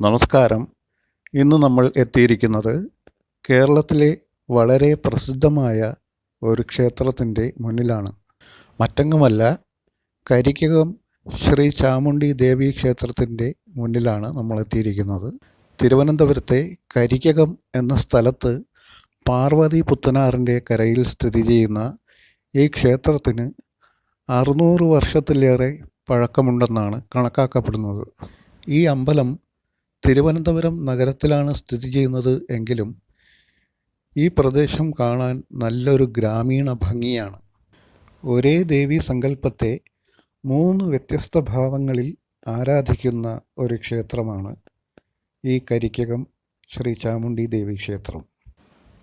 നമസ്കാരം. ഇന്ന് നമ്മൾ എത്തിയിരിക്കുന്നത് കേരളത്തിലെ വളരെ പ്രസിദ്ധമായ ഒരു ക്ഷേത്രത്തിന്റെ മുന്നിലാണ്. മറ്റെങ്ങുമല്ല കരിക്കകം ശ്രീ ചാമുണ്ഡി ദേവി ക്ഷേത്രത്തിന്റെ മുന്നിലാണ് നമ്മൾ എത്തിയിരിക്കുന്നത്. തിരുവനന്തപുരത്തെ കരിക്കകം എന്ന സ്ഥലത്ത് പാർവതി പുത്തനാറിന്റെ കരയിൽ സ്ഥിതി ചെയ്യുന്ന ഈ ക്ഷേത്രത്തിന് അറുന്നൂറ് വർഷത്തിലേറെ പഴക്കമുണ്ടെന്നാണ് കണക്കാക്കപ്പെടുന്നത്. ഈ അമ്പലം തിരുവനന്തപുരം നഗരത്തിലാണ് സ്ഥിതി ചെയ്യുന്നത് എങ്കിലും ഈ പ്രദേശം കാണാൻ നല്ലൊരു ഗ്രാമീണ ഭംഗിയാണ്. ഒരേ ദേവി സങ്കല്പത്തെ മൂന്ന് വ്യത്യസ്ത ഭാവങ്ങളിൽ ആരാധിക്കുന്ന ഒരു ക്ഷേത്രമാണ് ഈ കരിക്കകം ശ്രീ ചാമുണ്ഡി ദേവി ക്ഷേത്രം.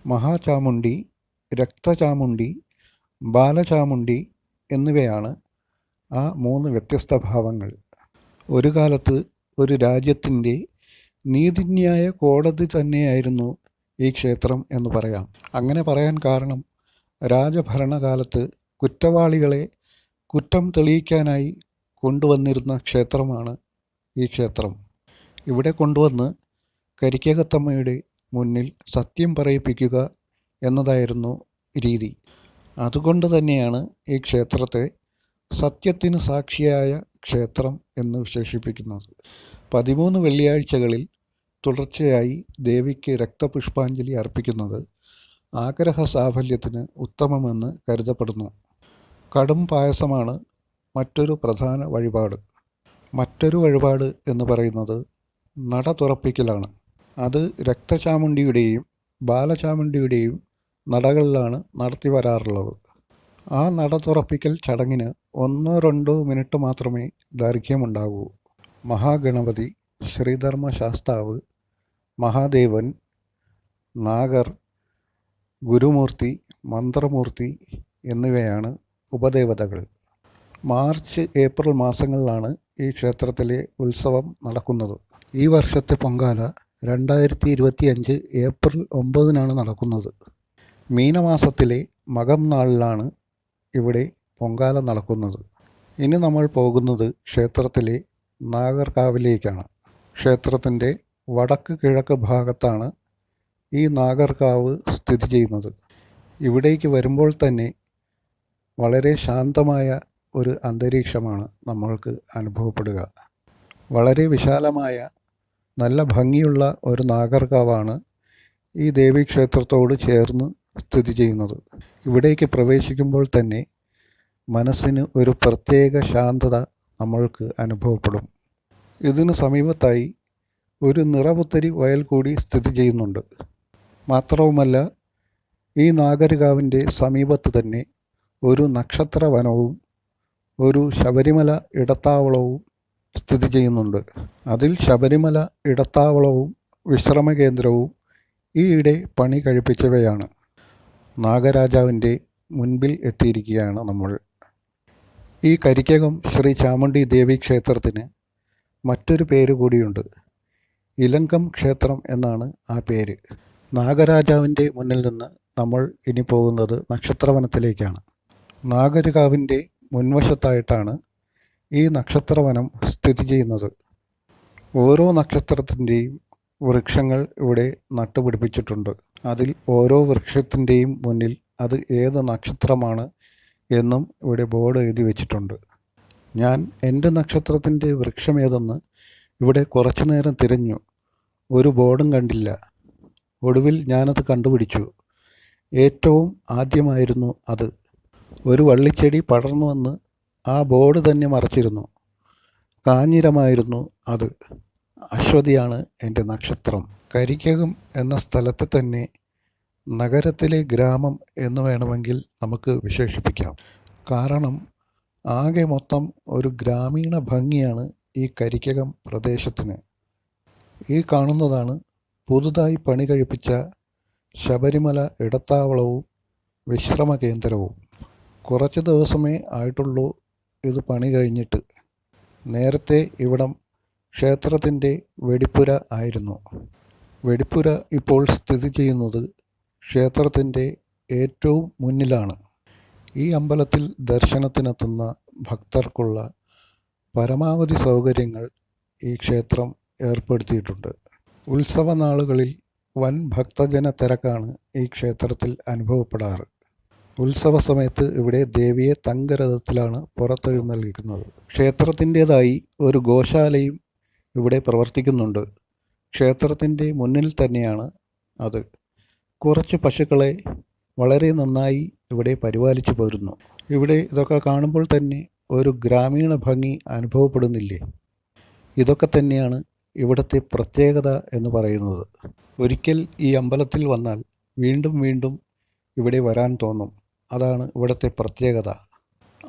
മഹാചാമുണ്ഡി രക്തചാമുണ്ഡി ബാലചാമുണ്ഡി എന്നിവയാണ് ആ മൂന്ന് വ്യത്യസ്ത ഭാവങ്ങൾ. ഒരു കാലത്ത് ഒരു രാജ്യത്തിന്റെ നീതിന്യായ കോടതി തന്നെയായിരുന്നു ഈ ക്ഷേത്രം എന്ന് പറയാം. അങ്ങനെ പറയാൻ കാരണം രാജഭരണകാലത്ത് കുറ്റവാളികളെ കുറ്റം തെളിയിക്കാനായി കൊണ്ടുവന്നിരുന്ന ക്ഷേത്രമാണ് ഈ ക്ഷേത്രം. ഇവിടെ കൊണ്ടുവന്ന് കരിക്കകത്തമ്മയുടെ മുന്നിൽ സത്യം പറയിപ്പിക്കുക എന്നതായിരുന്നു രീതി. അതുകൊണ്ട് തന്നെയാണ് ഈ ക്ഷേത്രത്തെ സത്യത്തിന് സാക്ഷിയായ ക്ഷേത്രം എന്ന് വിശേഷിപ്പിക്കുന്നത് പതിമൂന്ന് വെള്ളിയാഴ്ചകളിൽ തുടർച്ചയായി ദേവിക്ക് രക്തപുഷ്പാഞ്ജലി അർപ്പിക്കുന്നത് ആഗ്രഹ സാഫല്യത്തിന് ഉത്തമമെന്ന് കരുതപ്പെടുന്നു. കടും പായസമാണ് മറ്റൊരു പ്രധാന വഴിപാട്. മറ്റൊരു വഴിപാട് എന്ന് പറയുന്നത് നട തുറപ്പിക്കലാണ്. അത് രക്തചാമുണ്ടിയുടെയും ബാലചാമുണ്ടിയുടെയും നടകളിലാണ് നടത്തി വരാറുള്ളത്. ആ നട തുറപ്പിക്കൽ ചടങ്ങിന് ഒന്നോ രണ്ടോ മിനിറ്റ് മാത്രമേ ദൈർഘ്യമുണ്ടാകൂ. മഹാഗണപതി ശ്രീധർമ്മശാസ്താവ് മഹാദേവൻ നാഗർ ഗുരുമൂർത്തി മന്ത്രമൂർത്തി എന്നിവയാണ് ഉപദേവതകൾ. മാർച്ച് ഏപ്രിൽ മാസങ്ങളിലാണ് ഈ ക്ഷേത്രത്തിലെ ഉത്സവം നടക്കുന്നത്. ഈ വർഷത്തെ പൊങ്കാല രണ്ടായിരത്തി ഇരുപത്തി അഞ്ച് ഏപ്രിൽ ഒമ്പതിനാണ് നടക്കുന്നത്. മീനമാസത്തിലെ മകം നാളിലാണ് ഇവിടെ പൊങ്കാല നടക്കുന്നത്. ഇനി നമ്മൾ പോകുന്നത് ക്ഷേത്രത്തിലെ നാഗർകാവിലേക്കാണ്. ക്ഷേത്രത്തിന്റെ വടക്ക് കിഴക്ക് ഭാഗത്താണ് ഈ നാഗർകാവ് സ്ഥിതി ചെയ്യുന്നത്. ഇവിടേക്ക് വരുമ്പോൾ തന്നെ വളരെ ശാന്തമായ ഒരു അന്തരീക്ഷമാണ് നമ്മൾക്ക് അനുഭവപ്പെടുക. വളരെ വിശാലമായ നല്ല ഭംഗിയുള്ള ഒരു നാഗർകാവാണ് ഈ ദേവീക്ഷേത്രത്തോട് ചേർന്ന് സ്ഥിതി ചെയ്യുന്നത്. ഇവിടേക്ക് പ്രവേശിക്കുമ്പോൾ തന്നെ മനസ്സിന് ഒരു പ്രത്യേക ശാന്തത നമ്മൾക്ക് അനുഭവപ്പെടും. ഇതിനു സമീപത്തായി ഒരു നിറപുത്തരി വയൽ കൂടി സ്ഥിതി ചെയ്യുന്നുണ്ട്. മാത്രവുമല്ല ഈ നാഗരികാവിന്റെ സമീപത്ത് തന്നെ ഒരു നക്ഷത്ര വനവും ഒരു ശബരിമല ഇടത്താവളവും സ്ഥിതി ചെയ്യുന്നുണ്ട്. അതിൽ ശബരിമല ഇടത്താവളവും വിശ്രമ കേന്ദ്രവും ഈയിടെ പണി കഴിപ്പിച്ചവയാണ്. നാഗരാജാവിന്റെ മുൻപിൽ എത്തിയിരിക്കുകയാണ് നമ്മൾ. ഈ കരിക്കകം ശ്രീ ചാമുണ്ഡി ദേവി ക്ഷേത്രത്തിന് മറ്റൊരു പേര് കൂടിയുണ്ട്. ഇലങ്കം ക്ഷേത്രം എന്നാണ് ആ പേര്. നാഗരാജാവിന്റെ മുന്നിൽ നിന്ന് നമ്മൾ ഇനി പോകുന്നത് നക്ഷത്രവനത്തിലേക്കാണ്. നാഗരികാവിന്റെ മുൻവശത്തായിട്ടാണ് ഈ നക്ഷത്രവനം സ്ഥിതി ചെയ്യുന്നത്. ഓരോ നക്ഷത്രത്തിന്റെയും വൃക്ഷങ്ങൾ ഇവിടെ നട്ടുപിടിപ്പിച്ചിട്ടുണ്ട്. അതിൽ ഓരോ വൃക്ഷത്തിന്റെയും മുന്നിൽ അത് ഏത് നക്ഷത്രമാണ് എന്നും ഇവിടെ ബോർഡ് എഴുതി വെച്ചിട്ടുണ്ട്. ഞാൻ എന്റെ നക്ഷത്രത്തിന്റെ വൃക്ഷം ഏതെന്ന് ഇവിടെ കുറച്ചു നേരം തിരഞ്ഞു. ഒരു ബോർഡും കണ്ടില്ല. ഒടുവിൽ ഞാനത് കണ്ടുപിടിച്ചു. ഏറ്റവും ആദ്യമായിരുന്നു അത്. ഒരു വള്ളിച്ചെടി പടർന്നു വന്ന് ആ ബോർഡ് തന്നെ മറച്ചിരുന്നു. കാഞ്ഞിരമായിരുന്നു അത്. അശ്വതിയാണ് എന്റെ നക്ഷത്രം. കരിക്കകം എന്ന സ്ഥലത്ത് തന്നെ നഗരത്തിലെ ഗ്രാമം എന്ന് വേണമെങ്കിൽ നമുക്ക് വിശേഷിപ്പിക്കാം. കാരണം ആകെ മൊത്തം ഒരു ഗ്രാമീണ ഭംഗിയാണ് ഈ കരിക്കകം പ്രദേശത്തിന്. ഈ കാണുന്നതാണ് പുതുതായി പണി കഴിപ്പിച്ച ശബരിമല ഇടത്താവളവും വിശ്രമ കേന്ദ്രവും. കുറച്ച് ദിവസമേ ആയിട്ടുള്ളൂ ഇത് പണി കഴിഞ്ഞിട്ട്. നേരത്തെ ഇവിടം ക്ഷേത്രത്തിന്റെ വെടിപ്പുര ആയിരുന്നു. വെടിപ്പുര ഇപ്പോൾ സ്ഥിതി ചെയ്യുന്നത് ക്ഷേത്രത്തിന്റെ ഏറ്റവും മുന്നിലാണ്. ഈ അമ്പലത്തിൽ ദർശനത്തിനെത്തുന്ന ഭക്തർക്കുള്ള പരമാവധി സൗകര്യങ്ങൾ ഈ ക്ഷേത്രം ഏർപ്പെടുത്തിയിട്ടുണ്ട്. ഉത്സവ നാളുകളിൽ വൻ ഭക്തജന തിരക്കാണ് ഈ ക്ഷേത്രത്തിൽ അനുഭവപ്പെടാറ്. ഉത്സവ സമയത്ത് ഇവിടെ ദേവിയെ തങ്കരഥത്തിലാണ് പുറത്തെഴുന്നള്ളിക്കുന്നത് ക്ഷേത്രത്തിന്റേതായി ഒരു ഗോശാലയും ഇവിടെ പ്രവർത്തിക്കുന്നുണ്ട്. ക്ഷേത്രത്തിന്റെ മുന്നിൽ തന്നെയാണ് അത്. കുറച്ച് പശുക്കളെ വളരെ നന്നായി ഇവിടെ പരിപാലിച്ചു പോരുന്നു. ഇവിടെ ഇതൊക്കെ കാണുമ്പോൾ തന്നെ ഒരു ഗ്രാമീണ ഭംഗി അനുഭവപ്പെടുന്നില്ലേ? ഇതൊക്കെ തന്നെയാണ് ഇവിടുത്തെ പ്രത്യേകത എന്ന് പറയുന്നത്. ഒരിക്കൽ ഈ അമ്പലത്തിൽ വന്നാൽ വീണ്ടും വീണ്ടും ഇവിടെ വരാൻ തോന്നും. അതാണ് ഇവിടുത്തെ പ്രത്യേകത.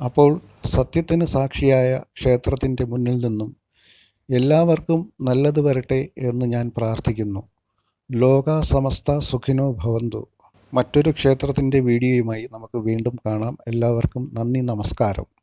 അപ്പോൾ സത്യത്തിന് സാക്ഷിയായ ക്ഷേത്രത്തിന്റെ മുന്നിൽ നിന്നും എല്ലാവർക്കും നല്ലത് വരട്ടെ എന്ന് ഞാൻ പ്രാർത്ഥിക്കുന്നു. ലോക സമസ്ത സുഖിനോ ഭവന്തു. മറ്റൊരു ക്ഷേത്രത്തിന്റെ വീഡിയോയുമായി നമുക്ക് വീണ്ടും കാണാം. എല്ലാവർക്കും നന്ദി നമസ്കാരം.